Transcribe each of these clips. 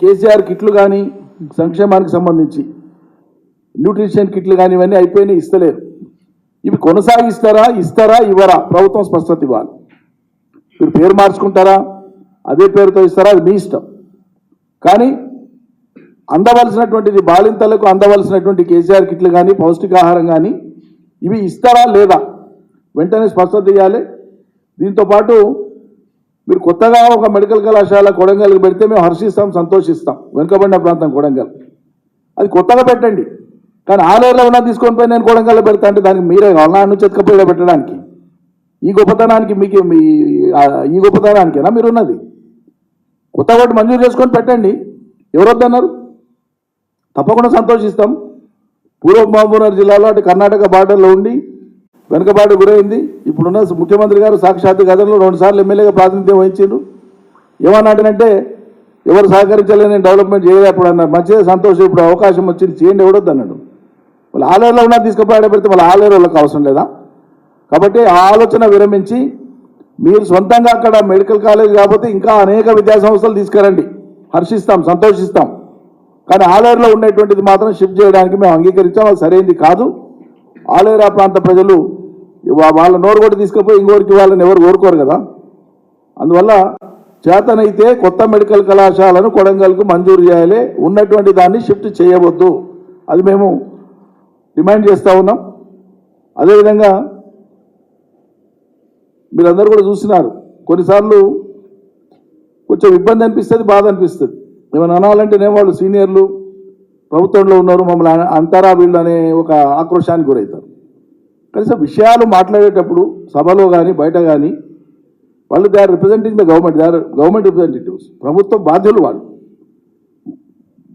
కేసీఆర్ కిట్లు కానీ సంక్షేమానికి సంబంధించి న్యూట్రిషన్ కిట్లు కానీ ఇవన్నీ అయిపోయినాయి ఇస్తలేరు. ఇవి కొనసాగిస్తారా ఇస్తారా ఇవ్వరా? ప్రభుత్వం స్పష్టత ఇవ్వాలి. మీరు పేరు మార్చుకుంటారా? అదే పేరుతో ఇస్తారా? అది మీ ఇష్టం. కానీ అందవలసినటువంటిది బాలింతలకు అందవలసినటువంటి కేసీఆర్ కిట్లు కానీ పౌష్టికాహారం కానీ ఇవి ఇస్తారా లేదా? వెంటనే స్పష్టత ఇవ్వాలి దీంతో పాటు మీరు కొత్తగా ఒక మెడికల్ కళాశాల కొడంగల్కి పెడితే మేము హర్షిస్తాం సంతోషిస్తాం. వెనుకబడిన ప్రాంతం కొడంగల్. అది కొత్తగా పెట్టండి. కానీ ఆలయంలో ఉన్న తీసుకొని పోయి నేను కొడంగల్లో పెడతా అంటే దానికి మీరే కావాలి నా పెట్టడానికి. ఈ గొప్పతనానికి మీకు మీ ఈ గొప్పతనానికేనా మీరు ఉన్నది కొత్త ఒకటి మంజూరు చేసుకొని పెట్టండి. ఎవరు వద్దన్నారు? తప్పకుండా సంతోషిస్తాం. పూర్వ మహబూబ్నగర్ జిల్లాలో అటు కర్ణాటక బార్డర్లో ఉండి వెనుకబాటు గురైంది. ఇప్పుడున్న ముఖ్యమంత్రి గారు సాక్షాత్ గతంలో రెండుసార్లు ఎమ్మెల్యేగా ప్రాతినిధ్యం వహించారు ఏమన్నాడనంటే ఎవరు సహకరించలేని నేను డెవలప్మెంట్ చేయలేప్పుడు అన్నారు మంచిదే సంతోషం ఇప్పుడు అవకాశం వచ్చింది. చేయండి ఎవడొద్దు అన్నాడు. వాళ్ళు ఆలయంలో ఉన్న తీసుకుపోయాడే పెడితే వాళ్ళ ఆలేరు వాళ్ళకి అవసరం లేదా? కాబట్టి ఆ ఆలోచన విరమించి మీరు సొంతంగా అక్కడ మెడికల్ కాలేజ్ కాకపోతే ఇంకా అనేక విద్యా సంస్థలు తీసుకురండి. హర్షిస్తాం సంతోషిస్తాం. కానీ ఆలేరులో ఉండేటువంటిది మాత్రం షిఫ్ట్ చేయడానికి మేము అంగీకరించాం. అది సరైనది కాదు. ఆలేరు ప్రాంత ప్రజలు వాళ్ళ నోరు కూడా తీసుకుపోయి ఇంకోరికి వాళ్ళని ఎవరు కోరుకోరు కదా? అందువల్ల చేతనైతే కొత్త మెడికల్ కళాశాలను కొడంగల్కు మంజూరు చేయాలి. ఉన్నటువంటి దాన్ని షిఫ్ట్ చేయవద్దు. అది మేము డిమాండ్ చేస్తూ ఉన్నాం. అదేవిధంగా మీరందరూ కూడా చూసినారు కొన్నిసార్లు కొంచెం ఇబ్బంది అనిపిస్తుంది బాధ అనిపిస్తుంది. ఏమైనా అనాలంటేనే వాళ్ళు సీనియర్లు ప్రభుత్వంలో ఉన్నారు మమ్మల్ని అంతారా వీళ్ళు అనే ఒక ఆక్రోశానికి గురవుతారు. కనీసం విషయాలు మాట్లాడేటప్పుడు సభలో కానీ బయట కానీ వాళ్ళు they are representing the government they are government representatives. ప్రభుత్వం బాధ్యులు వాళ్ళు.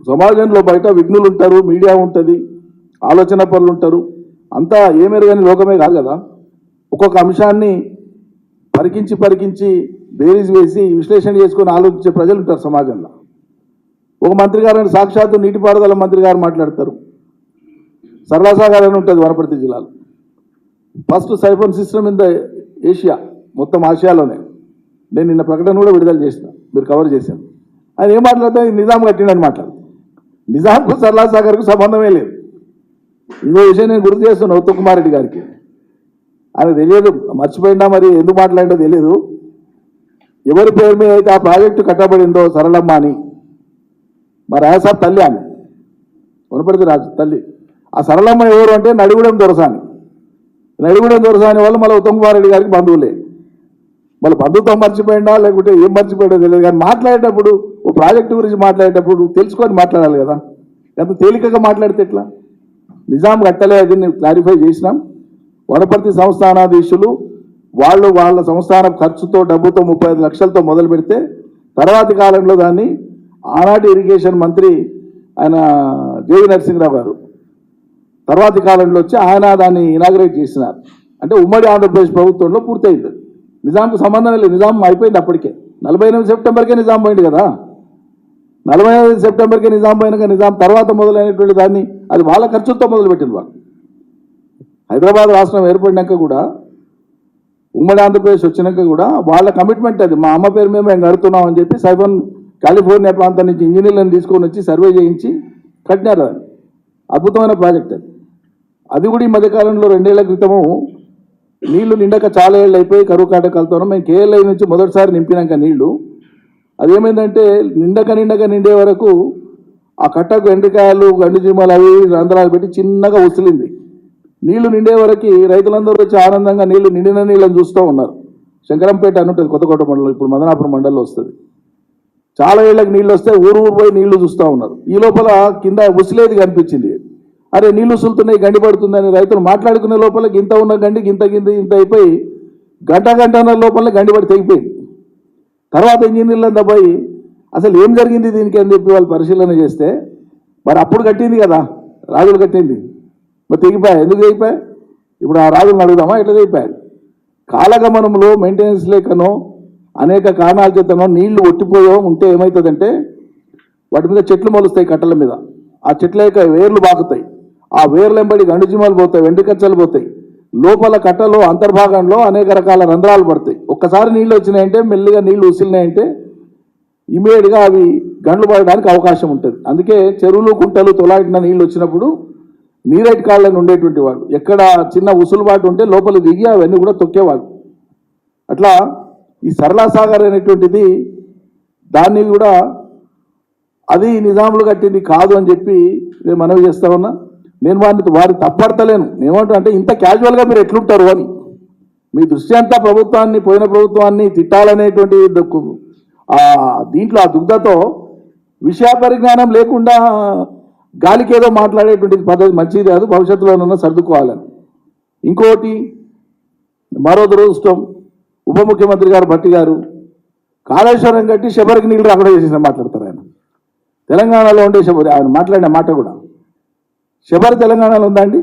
సమాజంలో బయట విఘ్నులు ఉంటారు మీడియా ఉంటుంది ఆలోచన పనులు ఉంటారు. అంతా ఏమెరుగని లోకమే కాదు కదా. ఒక్కొక్క అంశాన్ని పరికించి పరికించి బేరీజ్ వేసి విశ్లేషణ చేసుకొని ఆలోచించే ప్రజలు ఉంటారు సమాజంలో. ఒక మంత్రి గారు సాక్షాత్తు నీటిపారుదల మంత్రి గారు మాట్లాడతారు. సరళసాగర్ అని ఉంటుంది వనపర్తి జిల్లాలో. First siphon system in the Asia మొత్తం ఆసియాలోనే. నేను నిన్న ప్రకటన కూడా విడుదల చేసిన మీరు కవర్ చేశాను ఆయన ఏం మాట్లాడితే నిజాం కట్టిండని మాట్లాడు నిజాంకు సరళసాగర్కు సంబంధమే లేదు. ఇంకో విషయం నేను గుర్తు చేస్తాను ఉత్తమ్ రెడ్డి గారికి. ఆయన తెలియదు మర్చిపోయినా మరి ఎందుకు మాట్లాడిందో తెలియదు ఎవరి పేరు మీద అయితే ఆ ప్రాజెక్టు కట్టబడిందో సరళమ్మ అని. మా రాయసాబ్ తల్లి ఆమె. వనపడితే రాజు తల్లి. ఆ సరళమ్మ ఎవరు అంటే నడిగూడెం దొరసాని. నడిగూడెం దొరసాని వాళ్ళు మళ్ళీ ఉత్తమ్ గారికి బంధువులే మళ్ళీ బంధుత్వం మర్చిపోయిందా? లేకుంటే ఏం మర్చిపోయిందో తెలియదు. కానీ మాట్లాడేటప్పుడు ఓ ప్రాజెక్టు గురించి మాట్లాడేటప్పుడు తెలుసుకొని మాట్లాడాలి కదా. ఎంత తేలికగా మాట్లాడితే ఎట్లా? నిజాం కట్టలే అది నేను క్లారిఫై చేసినాం. వనపర్తి సంస్థానాధీశులు వాళ్ళు వాళ్ళ సంస్థాన ఖర్చుతో డబ్బుతో ముప్పై ఐదు లక్షలతో మొదలు పెడితే తర్వాతి కాలంలో దాన్ని ఆనాటి ఇరిగేషన్ మంత్రి ఆయన జేవి నరసింహరావు గారు తర్వాతి కాలంలో వచ్చి ఆయన దాన్ని ఇనాగ్రేట్ చేసినారు. అంటే ఉమ్మడి ఆంధ్రప్రదేశ్ ప్రభుత్వంలో పూర్తయింది. నిజాంకు సంబంధం లేదు. నిజాం అయిపోయింది అప్పటికే. నలభై ఎనిమిది సెప్టెంబర్కే నిజాం పోయింది కదా. నలభై ఎనిమిది సెప్టెంబర్కి నిజాం పోయినాక నిజాం తర్వాత మొదలైనటువంటి దాన్ని అది వాళ్ళ ఖర్చుతో మొదలుపెట్టింది వాళ్ళు. హైదరాబాద్ రాష్ట్రం ఏర్పడినాక కూడా ఉమ్మడి ఆంధ్రప్రదేశ్ వచ్చినాక కూడా వాళ్ళ కమిట్మెంట్ అది. మా అమ్మ పేరు మీద మేము కడుతున్నాం అని చెప్పి సైబన్ కాలిఫోర్నియా ప్రాంతం నుంచి ఇంజనీర్లను తీసుకొని వచ్చి సర్వే చేయించి కట్టినారు అద్భుతమైన ప్రాజెక్ట్ అది. అది కూడా ఈ మధ్యకాలంలో రెండేళ్ళ క్రితము నీళ్ళు నిండక చాలా ఏళ్ళు అయిపోయి కరువు కాటకాలతోనూ మేము కేఎల్ఐ నుంచి మొదటిసారి నింపినాక నీళ్ళు. అదేమైందంటే నిండక నిండక నిండే వరకు ఆ కట్టకు ఎండ్రికాయలు గండు జీమలు అవి రంధ్రాలు పెట్టి చిన్నగా ఉసిలింది. నీళ్ళు నిండే వరకు రైతులందరూ వచ్చి ఆనందంగా నీళ్ళు నిండిన నీళ్ళని చూస్తూ ఉన్నారు. శంకరంపేట అని ఉంటుంది కొత్తకోట మండలం ఇప్పుడు మదనాపురం మండలంలో వస్తుంది. చాలా ఏళ్ళకి నీళ్ళు వస్తే ఊరు ఊరు పోయి నీళ్ళు చూస్తూ ఉన్నారు. ఈ లోపల కింద ఉసిలేది కనిపించింది. అరే నీళ్ళు సులుతున్నాయి గండి పడుతుందని రైతులు మాట్లాడుకునే లోపల ఇంత ఉన్న గండి ఇంత గింత ఇంత అయిపోయి గంట గంటన్నర లోపల గండి పడి తెగిపోయింది. తర్వాత ఇంజనీర్లంతా పోయి అసలు ఏం జరిగింది దీనికి అని చెప్పి వాళ్ళు పరిశీలన చేస్తే మరి అప్పుడు కట్టింది కదా రాజులు కట్టింది. మరి తెగిపోయా? ఎందుకు తెగిపోయా? ఇప్పుడు ఆ రాజులను అడుగుదామా? ఎట్లా తెగిపోయారు కాలగమనంలో మెయింటెనెన్స్ లేకనో అనేక కారణాల చేతనో నీళ్ళు ఒట్టిపోయో ఉంటే ఏమవుతుందంటే వాటి మీద చెట్లు మొలుస్తాయి కట్టల మీద. ఆ చెట్ల యొక్క వేర్లు బాకుతాయి. ఆ వేర్లెంబడి గండుజిమాలు పోతాయి వెండికచ్చలు పోతాయి. లోపల కట్టలో అంతర్భాగంలో అనేక రకాల రంధ్రాలు పడతాయి. ఒక్కసారి నీళ్ళు వచ్చినాయంటే మెల్లిగా నీళ్ళు ఉసిలినాయంటే ఇమీడియట్గా అవి గండ్లు పడడానికి అవకాశం ఉంటుంది. అందుకే చెరువులు కుంటలు తొలాటిన నీళ్ళు వచ్చినప్పుడు నీరైట్ కాళ్ళని ఉండేటువంటి వాళ్ళు. ఎక్కడ చిన్న ఉసులుబాటు ఉంటే లోపల దిగి అవన్నీ కూడా తొక్కేవాళ్ళు. అట్లా ఈ సరళా సాగర్ అనేటువంటిది దాన్ని కూడా అది నిజాములు కట్టింది కాదు అని చెప్పి నేను మనవి చేస్తా ఉన్నా. నేను వారిని వారి తప్పడతలేను. నేనేమంటా అంటే ఇంత క్యాజువల్గా మీరు ఎట్లుంటారు అని. మీ దృష్టి అంతా ప్రభుత్వాన్ని పోయిన ప్రభుత్వాన్ని తిట్టాలనేటువంటి దుక్కు- దీంట్లో ఆ దుగ్ధతో విషయ పరిజ్ఞానం లేకుండా గాలికి ఏదో మాట్లాడేటువంటి పద్ధతి మంచిది కాదు భవిష్యత్తులోనన్నా సర్దుకోవాలని ఇంకోటి మరో దురదృష్టం ఉప ముఖ్యమంత్రి గారు భట్టి గారు కాళేశ్వరం కట్టి శబరికి నీళ్ళు రాకుండా చేసిన మాట్లాడతారు ఆయన. తెలంగాణలో ఉండే శబరి ఆయన మాట్లాడిన మాట కూడా. శబరి తెలంగాణలో ఉందా అండి?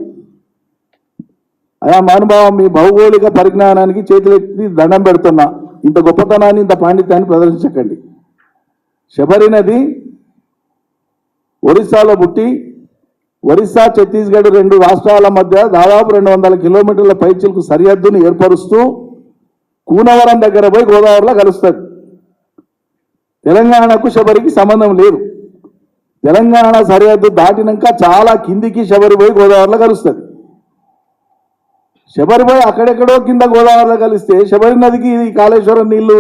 అయా మహానుభావం మీ భౌగోళిక పరిజ్ఞానానికి చేతులెత్తి దండం పెడుతున్నా. ఇంత గొప్పతనాన్ని ఇంత పాండిత్యాన్ని ప్రదర్శించకండి. శబరి నది ఒరిస్సాలో పుట్టి ఒరిస్సా ఛత్తీస్గఢ్ రెండు రాష్ట్రాల మధ్య దాదాపు రెండు వందల కిలోమీటర్ల పైచిలకు సరిహద్దును ఏర్పరుస్తూ కూనవరం దగ్గర పోయి గోదావరిలో కలుస్తుంది. తెలంగాణకు శబరికి సంబంధం లేదు. తెలంగాణ సరిహద్దు దాటినాక చాలా కిందికి శబరిపోయి గోదావరిలో కలుస్తుంది. శబరిపోయి అక్కడెక్కడో కింద గోదావరిలో కలిస్తే శబరి నదికి కాళేశ్వరం నీళ్ళు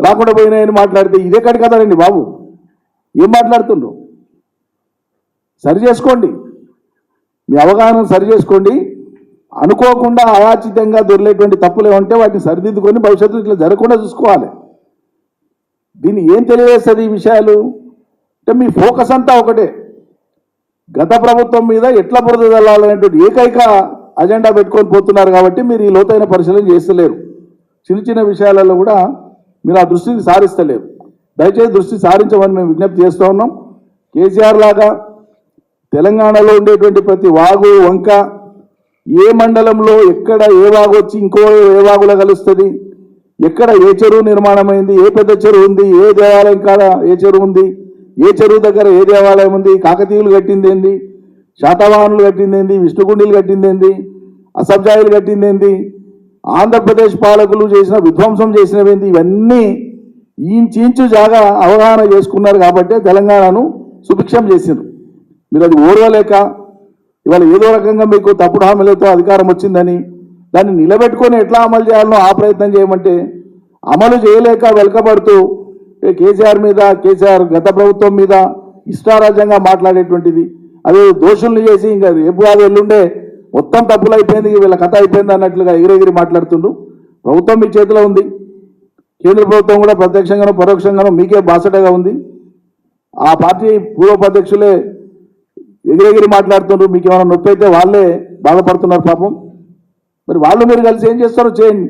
రాకుండా పోయినాయని మాట్లాడితే ఇదెక్కడి కదండి బాబు? ఏం మాట్లాడుతుండ్రు? సరి చేసుకోండి. మీ అవగాహన సరి చేసుకోండి. అనుకోకుండా అయాచితంగా దొరికేటువంటి తప్పులు ఏమంటే వాటిని సరిదిద్దుకొని భవిష్యత్తు ఇట్లా జరగకుండా చూసుకోవాలి. దీన్ని ఏం తెలియజేస్తుంది ఈ విషయాలు? అంటే మీ ఫోకస్ అంతా ఒకటే. గత ప్రభుత్వం మీద ఎట్లా బురద చల్లాలనేటువంటి ఏకైక అజెండా పెట్టుకొని పోతున్నారు కాబట్టి మీరు ఈ లోతైన పరిశీలన చేస్తలేరు. చిన్న చిన్న విషయాలలో కూడా మీరు ఆ దృష్టిని సారిస్తలేరు. దయచేసి దృష్టి సారించమని మేము విజ్ఞప్తి చేస్తూ ఉన్నాం. కేసీఆర్ లాగా తెలంగాణలో ఉండేటువంటి ప్రతి వాగు వంక ఏ మండలంలో ఎక్కడ ఏ వాగు వచ్చి ఇంకో ఏ వాగులో కలుస్తుంది? ఎక్కడ ఏ చెరువు నిర్మాణమైంది? ఏ పెద్ద చెరువు ఉంది? ఏ దేవాలయం కాడ ఏ చెరువు ఉంది? ఏ చెరువు దగ్గర ఏ దేవాలయం ఉంది? కాకతీయులు కట్టింది ఏంది? శాతవాహనులు కట్టింది ఏంది? విష్ణుగుండీలు కట్టింది ఏంది? అసబ్జాయిలు కట్టింది ఏంది? ఆంధ్రప్రదేశ్ పాలకులు చేసిన విధ్వంసం చేసినవేంది ఇవన్నీ ఇంచు జాగా అవగాహన చేసుకున్నారు కాబట్టి తెలంగాణను సుభిక్షం చేసిండ్రు. మీరు అది ఓర్వలేక ఇవాళ ఏదో రకంగా మీకు తప్పుడు హామీలతో అధికారం వచ్చిందని దాన్ని నిలబెట్టుకొని ఎట్లా అమలు చేయాలనో ఆ ప్రయత్నం చేయమంటే అమలు చేయలేక వెలకబడుతూ కేసీఆర్ మీద కేసీఆర్ గత ప్రభుత్వం మీద ఇష్టారాజ్యంగా మాట్లాడేటువంటిది. అదే దోషుల్ని చేసి ఇంకా రేపు కాదు ఎల్లుండే మొత్తం తప్పులు అయిపోయింది వీళ్ళ కథ అయిపోయింది అన్నట్లుగా ఎగిరెగిరి మాట్లాడుతుండ్రు. ప్రభుత్వం మీ చేతిలో ఉంది. కేంద్ర ప్రభుత్వం కూడా ప్రత్యక్షంగానో పరోక్షంగానో మీకే బాసటగా ఉంది. ఆ పార్టీ పూర్వోపాధ్యక్షులే ఎగిరెగిరి మాట్లాడుతుండ్రు. మీకు ఏమైనా నొప్పి అయితే వాళ్ళే బాధపడుతున్నారు పాపం. మరి వాళ్ళు మీరు కలిసి ఏం చేస్తారో చేయండి.